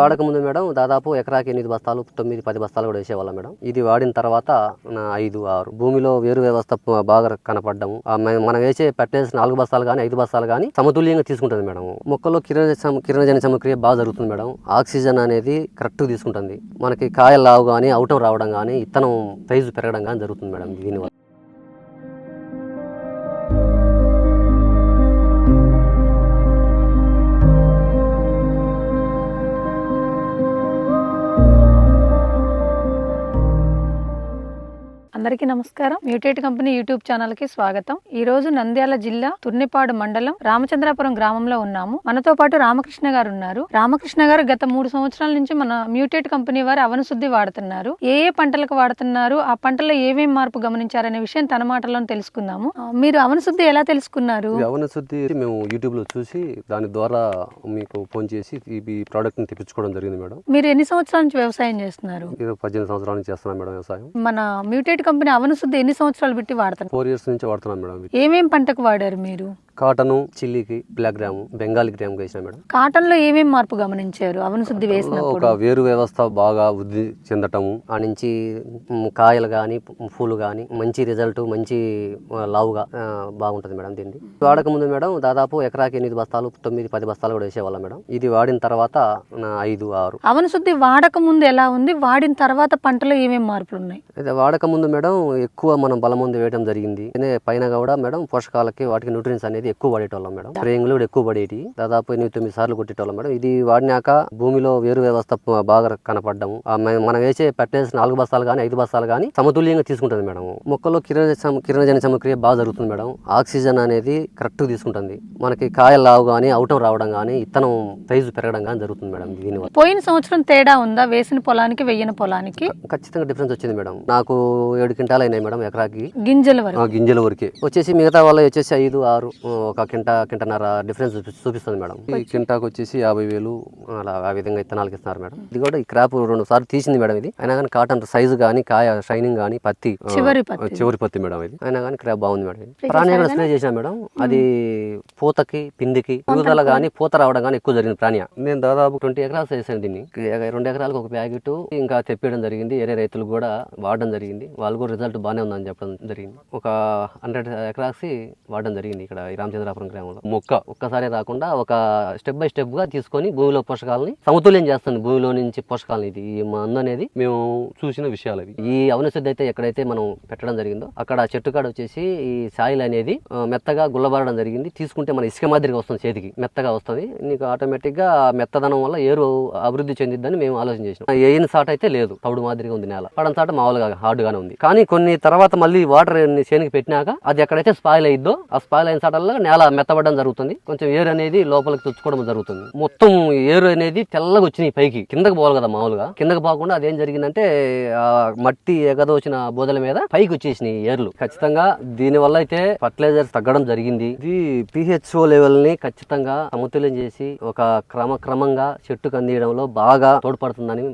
వాడక ముందు మేడం దాదాపు ఎకరాకి ఎనిమిది బస్తాలు తొమ్మిది పది బస్తాలు కూడా వేసేవాళ్ళం మేడం. ఇది వాడిన తర్వాత ఐదు ఆరు భూమిలో వేరు వ్యవస్థ బాగా కనపడడం మనం వేసే పెట్టేసి నాలుగు బస్తాలు కానీ ఐదు బస్తాలు కానీ సమతుల్యంగా తీసుకుంటుంది మేడం. మొక్కల్లో కిరణ కిరణజన సమక్రియ బాగా జరుగుతుంది మేడం. ఆక్సిజన్ అనేది కరెక్ట్గా తీసుకుంటుంది. మనకి కాయలు లావు కానీ అవుటం రావడం కానీ ఇత్తనం సైజు పెరగడం కానీ జరుగుతుంది మేడం దీనివల్ల. అందరికీ నమస్కారం. మ్యూటేట్ కంపెనీ యూట్యూబ్ ఛానల్కి స్వాగతం. ఈ రోజు నంద్యాల జిల్లా తుర్నిపాడు మండలం రామచంద్రాపురం గ్రామంలో ఉన్నాము. మనతో పాటు రామకృష్ణ గారు ఉన్నారు. రామకృష్ణ గారు గత మూడు సంవత్సరాల నుంచి మన మ్యూటేట్ కంపెనీ వారు అవన శుద్ధి వాడుతున్నారు. ఏ ఏ పంటలకు వాడుతున్నారు? ఆ పంటలో ఏమేం మార్పు గమనించారనే విషయం తన మాటల్లో తెలుసుకుందాము. మీరు అవన శుద్ధి ఎలా తెలుసుకున్నారు? ఈ అవన శుద్ధి మేము యూట్యూబ్లో చూసి దాని ద్వారా మీకు ఫోన్ చేసి ఈ- ఈ ప్రోడక్ట్ని తెప్పించుకోవడం జరిగింది మేడం. మీరు ఎన్ని సంవత్సరాల నుంచి వ్యవసాయం చేస్తున్నారు? పద్దెనిమిది సంవత్సరాల నుంచి చేస్తున్నాం మేడం వ్యవసాయం. మన మ్యూటేట్ కంపెనీ అవన శుద్ధి ఎన్ని సంవత్సరాలు పెట్టి వాడుతున్నారు ఫోర్ ఇయర్స్ నుంచి వాడుతున్నాం మేడం. ఏమేం పంటకు వాడారు మీరు కాటను చిల్లీకి బ్లాక్ గ్రాము బెంగాలీ గ్రామ్ వేసిన మేడం. కాటన్లో ఏమేం మార్పు గమనించారు? అవన శుద్ధి వేసినప్పుడు. ఒక వేరు వ్యవస్థ బాగా వృద్ధి చెందటము ఆ నుంచి మ్, కాయలు కానీ పూలు కానీ మంచి రిజల్ట్ మంచి ఆ, లావుగా ఆ, బాగుంటుంది మేడం దీన్ని వాడక ముందు మేడం దాదాపు ఎకరాకి ఎనిమిది బస్తాలు తొమ్మిది పది బస్తాలు కూడా వేసేవాళ్ళం మేడం. ఇది వాడిన తర్వాత ఐదు ఆరు. అవన శుద్ధి వాడక ముందు ఎలా ఉంది? వాడిన తర్వాత పంటలో ఏమేం మార్పులు ఉన్నాయి? అయితే వాడక ముందు మేడం ఎక్కువ మనం బలం ముందు వేయడం జరిగింది. పైన కూడా మేడం పోషకాలకి వాటికి న్యూట్రియన్స్ అనేది ఎక్కువ పడేటోళ్ళం మేడం. స్ప్రేయింగ్లు కూడా ఎక్కువ పడేటి దాదాపు ఎనిమిది తొమ్మిది సార్లు కొట్టేటోళ్ళం మేడం. ఇది వాడినాక భూమిలో వేరు వ్యవస్థ బాగా కనపడడం మనం వేసే పెట్టేసి నాలుగు బస్తాలు కానీ ఐదు బస్తాలు కానీ సమతుల్యంగా తీసుకుంటుంది మేడం. మొక్కల్లో కిరణ కిరణజన సమక్రియ బాగా జరుగుతుంది మేడం. ఆక్సిజన్ అనేది కరెక్ట్ తీసుకుంటుంది. మనకి కాయలు లావు కానీ అవుటం రావడం కానీ ఇత్తనం సైజు పెరగడం కానీ జరుగుతుంది మేడం దీనివల్ల పోయిన సంవత్సరం తేడా ఉందా? వేసిన పొలానికి వెయ్యని పొలానికి? ఖచ్చితంగా డిఫరెన్స్ వచ్చింది మేడం. నాకు ఏడు క్వింటాలు అయినాయి మేడం ఎకరాకి. గింజల వరకు. గింజల వరకే. వచ్చేసి మిగతా వాళ్ళ వచ్చేసి ఐదు ఆరు ఒక కింట కింటన్నర డిఫరెన్స్ చూపి- చూపిస్తుంది మేడం. ఈ కింటాకు వచ్చేసి యాభై వేలు అలా ఆ విధంగా ఇత్తనాలకి ఇస్తున్నారు మేడం. ఇది కూడా ఈ క్రాప్ రెండు సార్లు తీసింది మేడం ఇది. అయినా కానీ కాటన్ సైజు కానీ కాయ షైనింగ్ కానీ పత్తి చివరి పత్తి. చివరి పత్తి మేడం ఇది. అయినా కానీ క్రాప్ బాగుంది మేడం ఇది. ప్రాణి కూడా స్ప్రే చేశాను మేడం? అది పూతకి పిండికి ఎదుగుదల కానీ పూత రావడం కానీ ఎక్కువ జరిగింది ప్రాణి. నేను దాదాపు ట్వంటీ ఎకరాస్ వేసాను దీన్ని. రెండు ఎకరాలకు ఒక ప్యాకెట్ ఇంకా తెప్పేయడం జరిగింది. వేరే రైతులు కూడా వాడడం జరిగింది. వాళ్ళు కూడా రిజల్ట్ బాగానే ఉందని చెప్పడం జరిగింది. ఒక హండ్రెడ్ ఎకరాస్ వాడడం జరిగింది ఇక్కడ ఈ రామచంద్రాపురం గ్రామంలో. మొక్క ఒక్కసారి రాకుండా ఒక స్టెప్ బై స్టెప్గా తీసుకొని భూమిలో పోషకాలని సమతుల్యం చేస్తుంది భూమిలో నుంచి పోషకాలని ఇది ఈ మందు అనేది మేము చూసిన విషయాలు అవి. ఈ అవనశుద్ధి అయితే ఎక్కడైతే మనం పెట్టడం జరిగిందో అక్కడ చెట్టు కాడ వచ్చేసి ఈ సాయిల్ అనేది మెత్తగా గుల్లబారడం జరిగింది. తీసుకుంటే మన ఇసుక మాదిరిగా వస్తుంది చేతికి. మెత్తగా వస్తుంది. నీకు ఆటోమేటిక్గా మెత్తదనం వల్ల ఏరు అభివృద్ధి చెందిద్దని మేము ఆలోచన చేసినాం. ఏయిన సాట అయితే లేదు. తౌడు మాదిరిగా ఉంది నేల. పడన సాట మామూలుగా హార్డ్ గానే ఉంది. కానీ కొన్ని తర్వాత మళ్ళీ వాటర్ చేనికి పెట్టినాక అది ఎక్కడైతే స్పాయిల్ అయిద్దో ఆ స్పాయిల్ అయిన సాటల్లో నేల మెత్తబడడం జరుగుతుంది. కొంచెం ఏరు అనేది లోపలికి తుచ్చుకోవడం జరుగుతుంది. మొత్తం ఏరు అనేది తెల్లగా వచ్చినాయి పైకి. కిందకి పోవాలి కదా మామూలుగా. కిందకి పోకుండా అదేం జరిగిందంటే ఆ మట్టి ఎగదోచిన బోధల మీద పైకి వచ్చేసినాయి ఏర్లు. ఖచ్చితంగా దీని వల్ల అయితే ఫర్టిలైజర్స్ తగ్గడం జరిగింది. ఇది పిహెచ్ఓ లెవెల్ని ఖచ్చితంగా సమతుల్యం చేసి ఒక క్రమక్రమంగా చెట్టుకు అందియడంలో బాగా తోడ్పడుతుందని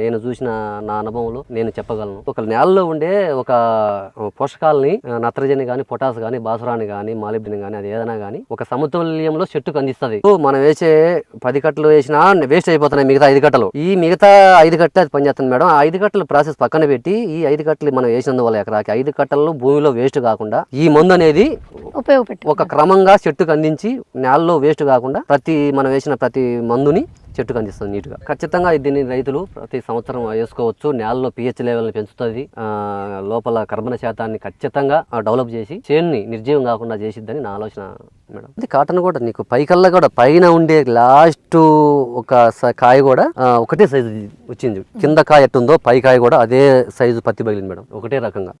నేను చూసిన నా అనుభవంలో నేను చెప్పగలను. ఒక నేలలో ఉండే ఒక పోషకాలని నత్రజని కానీ పొటాస్ గాని కానీ గాని మాలిబ్డిని గాని అది ఏదైనా గాని ఒక సమతుల్యంలో చెట్టుకు అందిస్తుంది మనం వేసే పది కట్టలు వేసినా వేస్ట్ అయిపోతున్నాయి మిగతా ఐదు కట్టలు. ఈ మిగతా ఐదు కట్టలు అది పనిచేస్తుంది మేడం. ఆ ఐదు కట్టలు ప్రాసెస్ పక్కన పెట్టి ఈ ఐదు కట్టలు మనం వేసినందువల్ల ఎకరాకి ఐదు కట్టలు భూమిలో వేస్ట్ కాకుండా ఈ మందు అనేది ఉపయోగపెట్టి ఒక క్రమంగా చెట్టుకు అందించి నేలలో వేస్ట్ కాకుండా ప్రతి మనం వేసిన ప్రతి మందుని చెట్టుకు అందిస్తుంది నీట్గా. ఖచ్చితంగా దీన్ని రైతులు ప్రతి సంవత్సరం వేసుకోవచ్చు. నేలలో పిహెచ్ లెవెల్ని పెంచుతుంది. లోపల కర్బన శాతాన్ని ఖచ్చితంగా డెవలప్ చేసి చేన్ని నిర్జీవం కాకుండా చేసిద్దని నా ఆలోచన మేడం. ఇది కాటన్ కూడా నీకు పైకల్లా కూడా పైన ఉండే లాస్ట్ ఒక స- కాయ కూడా ఒకటే సైజు వచ్చింది. కింద కాయ ఎట్టుందో పై కాయ కూడా అదే సైజు పత్తి పగిలింది మేడం. ఒకటే రకంగా.